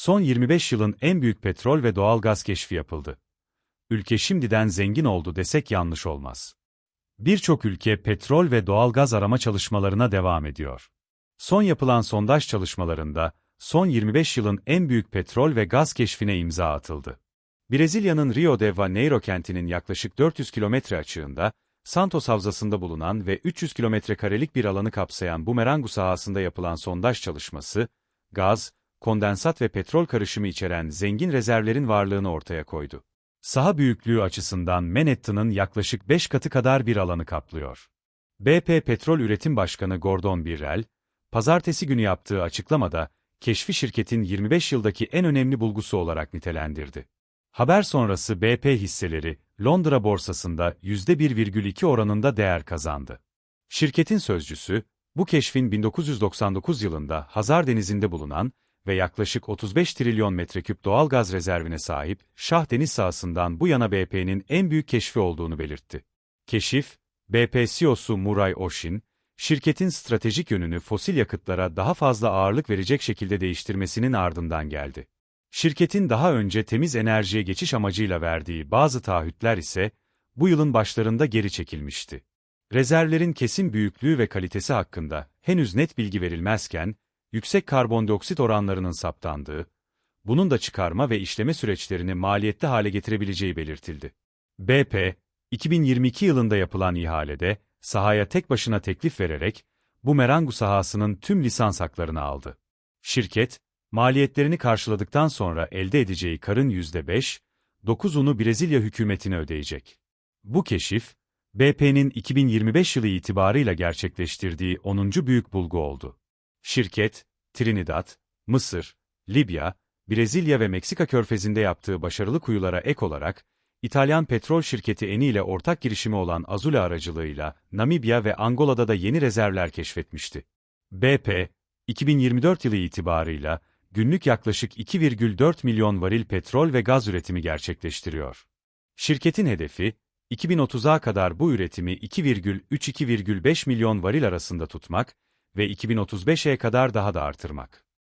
Son 25 yılın en büyük petrol ve doğal gaz keşfi yapıldı. Ülke şimdiden zengin oldu desek yanlış olmaz. Birçok ülke petrol ve doğal gaz arama çalışmalarına devam ediyor. Son yapılan sondaj çalışmalarında, son 25 yılın en büyük petrol ve gaz keşfine imza atıldı. Brezilya'nın Rio de Janeiro kentinin yaklaşık 400 kilometre açığında, Santos Havzası'nda bulunan ve 300 kilometre karelik bir alanı kapsayan Bumerangu sahasında yapılan sondaj çalışması, gaz, kondensat ve petrol karışımı içeren zengin rezervlerin varlığını ortaya koydu. Saha büyüklüğü açısından Manhattan'ın yaklaşık 5 katı kadar bir alanı kaplıyor. BP Petrol Üretim Başkanı Gordon Birrell, pazartesi günü yaptığı açıklamada, keşfi şirketin 25 yıldaki en önemli bulgusu olarak nitelendirdi. Haber sonrası BP hisseleri, Londra borsasında %1,2 oranında değer kazandı. Şirketin sözcüsü, bu keşfin 1999 yılında Hazar Denizi'nde bulunan ve yaklaşık 35 trilyon metreküp doğal gaz rezervine sahip Şah Deniz sahasından bu yana BP'nin en büyük keşfi olduğunu belirtti. Keşif, BP CEO'su Muray Oshin, şirketin stratejik yönünü fosil yakıtlara daha fazla ağırlık verecek şekilde değiştirmesinin ardından geldi. Şirketin daha önce temiz enerjiye geçiş amacıyla verdiği bazı taahhütler ise, bu yılın başlarında geri çekilmişti. Rezervlerin kesin büyüklüğü ve kalitesi hakkında henüz net bilgi verilmezken, yüksek karbondioksit oranlarının saptandığı, bunun da çıkarma ve işleme süreçlerini maliyetli hale getirebileceği belirtildi. BP, 2022 yılında yapılan ihalede, sahaya tek başına teklif vererek, bu Merangu sahasının tüm lisans haklarını aldı. Şirket, maliyetlerini karşıladıktan sonra elde edeceği karın %5, 9'unu Brezilya hükümetine ödeyecek. Bu keşif, BP'nin 2025 yılı itibarıyla gerçekleştirdiği 10. büyük bulgu oldu. Şirket, Trinidad, Mısır, Libya, Brezilya ve Meksika körfezinde yaptığı başarılı kuyulara ek olarak, İtalyan petrol şirketi Eni ile ortak girişimi olan Azule aracılığıyla Namibya ve Angola'da da yeni rezervler keşfetmişti. BP, 2024 yılı itibarıyla günlük yaklaşık 2,4 milyon varil petrol ve gaz üretimi gerçekleştiriyor. Şirketin hedefi, 2030'a kadar bu üretimi 2,3-2,5 milyon varil arasında tutmak ve 2035'e kadar daha da artırmak.